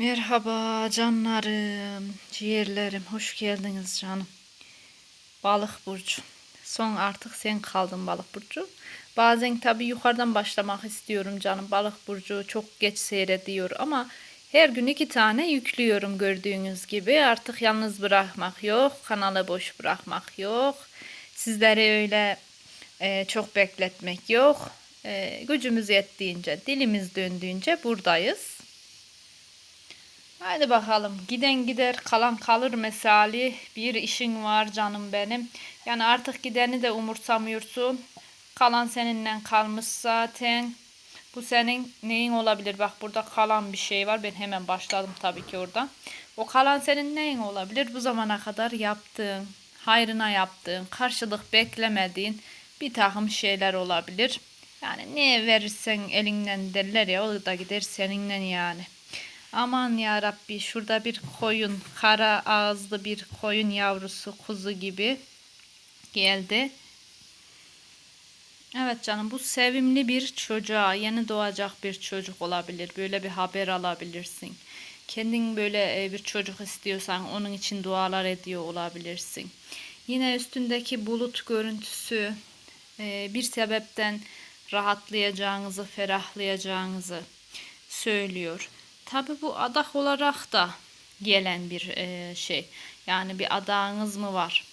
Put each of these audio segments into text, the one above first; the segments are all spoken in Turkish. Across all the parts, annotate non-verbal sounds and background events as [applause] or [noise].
Merhaba canlarım, ciğerlerim, hoş geldiniz canım. Balık burcu. Son artık sen kaldın balık burcu. Bazen tabii yukarıdan başlamak istiyorum canım. Balık burcu çok geç seyrediyor ama her gün iki tane yüklüyorum gördüğünüz gibi. Artık yalnız bırakmak yok, kanalı boş bırakmak yok. Sizleri öyle e, çok bekletmek yok. E, gücümüz yettiğince, dilimiz döndüğünce buradayız. Haydi bakalım. Giden gider, kalan kalır mesali. Bir işin var canım benim. Yani artık gideni de umursamıyorsun. Kalan seninle kalmış zaten. Bu senin neyin olabilir? Bak burada kalan bir şey var. Ben hemen başladım tabii ki oradan. O kalan senin neyin olabilir? Bu zamana kadar yaptığın, hayrına yaptığın, karşılık beklemediğin bir takım şeyler olabilir. Yani ne verirsen elinden derler ya o da gider seninle yani. Aman ya Rabbi şurada bir koyun, kara ağızlı bir koyun yavrusu kuzu gibi geldi. Evet canım bu sevimli bir çocuğa, yeni doğacak bir çocuk olabilir. Böyle bir haber alabilirsin. Kendin böyle e, bir çocuk istiyorsan onun için dualar ediyor olabilirsin. Yine üstündeki bulut görüntüsü e, bir sebepten rahatlayacağınızı, ferahlayacağınızı söylüyor. Tabi bu adak olarak da gelen bir e, şey. Yani bir adağınız mı var?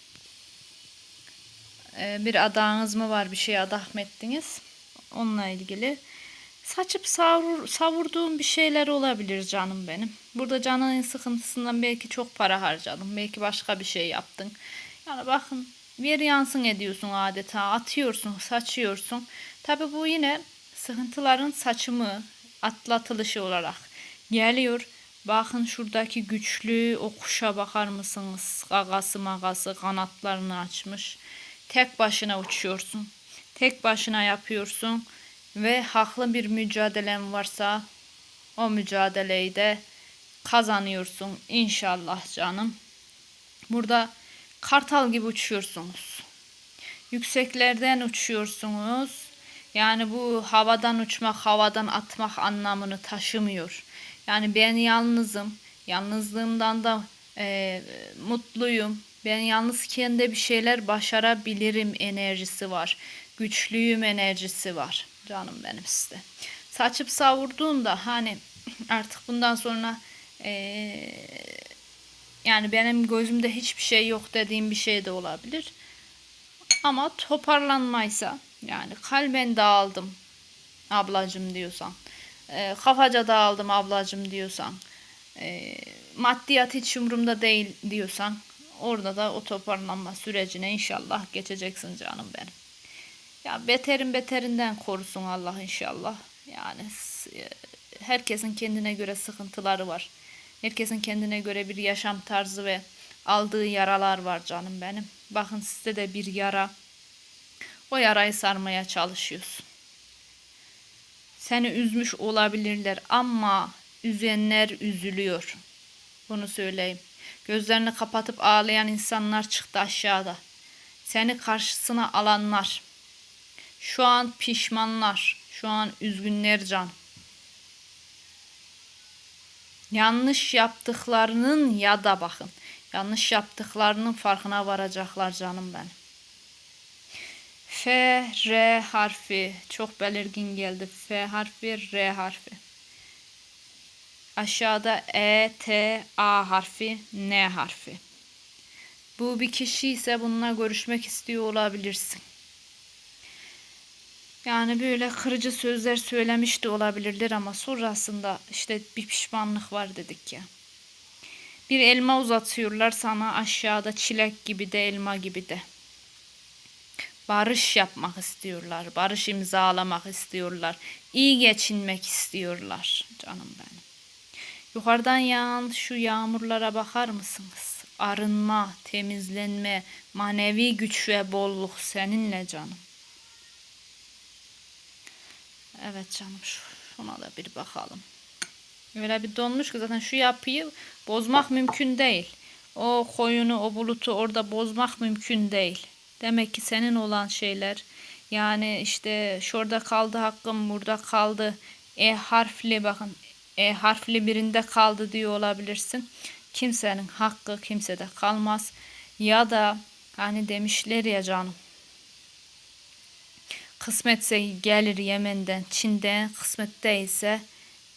E, bir adağınız mı var? Bir şey adak mı ettiniz? Onunla ilgili. Saçıp savur, savurduğum bir şeyler olabilir canım benim. Burada canının sıkıntısından belki çok para harcadın. Belki başka bir şey yaptın. Yani bakın bir yansın ediyorsun adeta. Atıyorsun, saçıyorsun. Tabi bu yine sıkıntıların saçımı, atlatılışı olarak Geliyor. Bakın şuradaki güçlü o kuşa bakar mısınız? Gagası magası kanatlarını açmış. Tek başına uçuyorsun. Tek başına yapıyorsun. Ve haklı bir mücadelen varsa o mücadeleyi de kazanıyorsun inşallah canım. Burada kartal gibi uçuyorsunuz. Yükseklerden uçuyorsunuz. Yani bu havadan uçmak, havadan atmak anlamını taşımıyor. Yani ben yalnızım. Yalnızlığımdan da e, mutluyum. Ben yalnızken de bir şeyler başarabilirim enerjisi var. Güçlüyüm enerjisi var. Canım benim size. Saçıp savurduğunda hani [laughs] artık bundan sonra e, yani benim gözümde hiçbir şey yok dediğim bir şey de olabilir. Ama toparlanmaysa yani kalben dağıldım ablacım diyorsan e, kafaca dağıldım ablacım diyorsan, e, maddiyat hiç umurumda değil diyorsan, orada da o toparlanma sürecine inşallah geçeceksin canım benim. Ya beterin beterinden korusun Allah inşallah. Yani e, herkesin kendine göre sıkıntıları var. Herkesin kendine göre bir yaşam tarzı ve aldığı yaralar var canım benim. Bakın sizde de bir yara. O yarayı sarmaya çalışıyorsun. Seni üzmüş olabilirler ama üzenler üzülüyor. Bunu söyleyeyim. Gözlerini kapatıp ağlayan insanlar çıktı aşağıda. Seni karşısına alanlar. Şu an pişmanlar. Şu an üzgünler can. Yanlış yaptıklarının ya da bakın. Yanlış yaptıklarının farkına varacaklar canım benim. F, R harfi çok belirgin geldi. F harfi, R harfi. Aşağıda E, T, A harfi, N harfi. Bu bir kişi ise bununla görüşmek istiyor olabilirsin. Yani böyle kırıcı sözler söylemiş de olabilirler ama sonrasında işte bir pişmanlık var dedik ya. Bir elma uzatıyorlar sana aşağıda çilek gibi de elma gibi de barış yapmak istiyorlar. Barış imzalamak istiyorlar. iyi geçinmek istiyorlar canım benim. Yukarıdan yağan şu yağmurlara bakar mısınız? Arınma, temizlenme, manevi güç ve bolluk seninle canım. Evet canım şuna da bir bakalım. Öyle bir donmuş ki zaten şu yapıyı bozmak mümkün değil. O koyunu, o bulutu orada bozmak mümkün değil. Demek ki senin olan şeyler yani işte şurada kaldı hakkım burada kaldı. E harfli bakın E harfli birinde kaldı diyor olabilirsin. Kimsenin hakkı kimsede kalmaz. Ya da hani demişler ya canım. Kısmetse gelir Yemen'den, Çin'den, kısmet değilse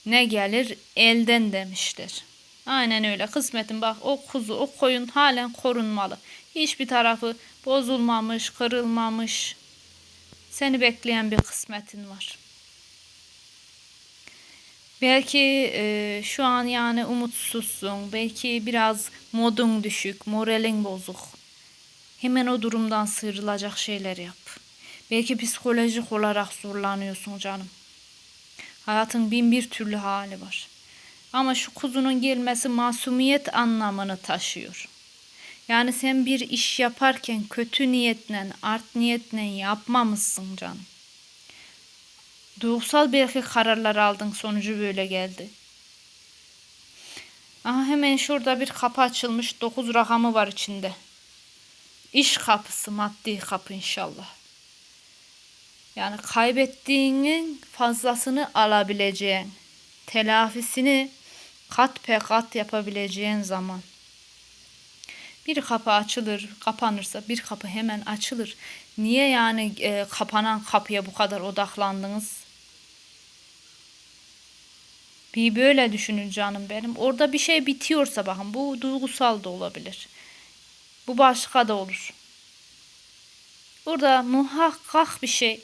ne gelir elden demişler. Aynen öyle. Kısmetin bak o kuzu, o koyun halen korunmalı. Hiçbir tarafı bozulmamış, kırılmamış. Seni bekleyen bir kısmetin var. Belki e, şu an yani umutsuzsun. Belki biraz modun düşük, moralin bozuk. Hemen o durumdan sıyrılacak şeyler yap. Belki psikolojik olarak zorlanıyorsun canım. Hayatın bin bir türlü hali var. Ama şu kuzunun gelmesi masumiyet anlamını taşıyor. Yani sen bir iş yaparken kötü niyetle, art niyetle yapmamışsın canım. Duygusal belki kararlar aldın sonucu böyle geldi. Aha hemen şurada bir kapı açılmış. 9 rakamı var içinde. İş kapısı, maddi kapı inşallah. Yani kaybettiğinin fazlasını alabileceğin, telafisini kat pe kat yapabileceğin zaman. Bir kapı açılır, kapanırsa bir kapı hemen açılır. Niye yani e, kapanan kapıya bu kadar odaklandınız? Bir böyle düşünün canım benim. Orada bir şey bitiyorsa bakın bu duygusal da olabilir. Bu başka da olur. Burada muhakkak bir şey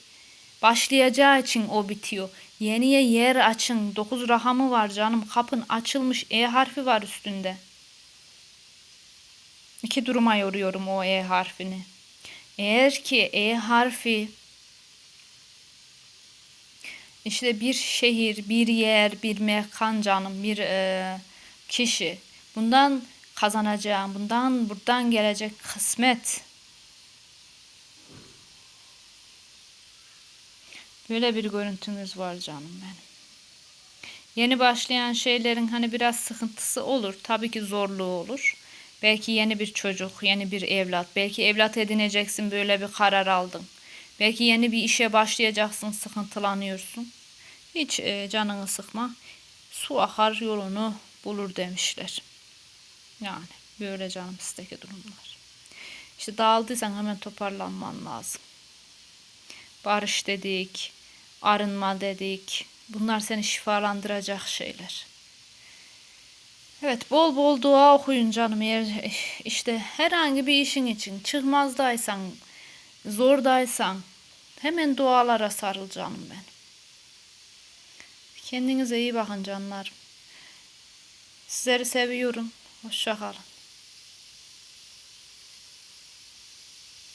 başlayacağı için o bitiyor. Yeniye yer açın. 9 rahamı var canım. Kapın açılmış. E harfi var üstünde. İki duruma yoruyorum o E harfini. Eğer ki E harfi işte bir şehir, bir yer, bir mekan canım, bir e, kişi. Bundan kazanacağım, bundan buradan gelecek kısmet. Böyle bir görüntümüz var canım benim. Yeni başlayan şeylerin hani biraz sıkıntısı olur. Tabii ki zorluğu olur. Belki yeni bir çocuk, yeni bir evlat. Belki evlat edineceksin böyle bir karar aldın. Belki yeni bir işe başlayacaksın, sıkıntılanıyorsun. Hiç e, canını sıkma. Su akar yolunu bulur demişler. Yani böyle canım sizdeki durumlar. İşte dağıldıysan hemen toparlanman lazım. Barış dedik, arınma dedik. Bunlar seni şifalandıracak şeyler. Evet bol bol dua okuyun canım eğer işte herhangi bir işin için çıkmazdaysan, zordaysan hemen dualara sarıl canım ben. Kendinize iyi bakın canlar. Sizleri seviyorum. Hoşça kalın.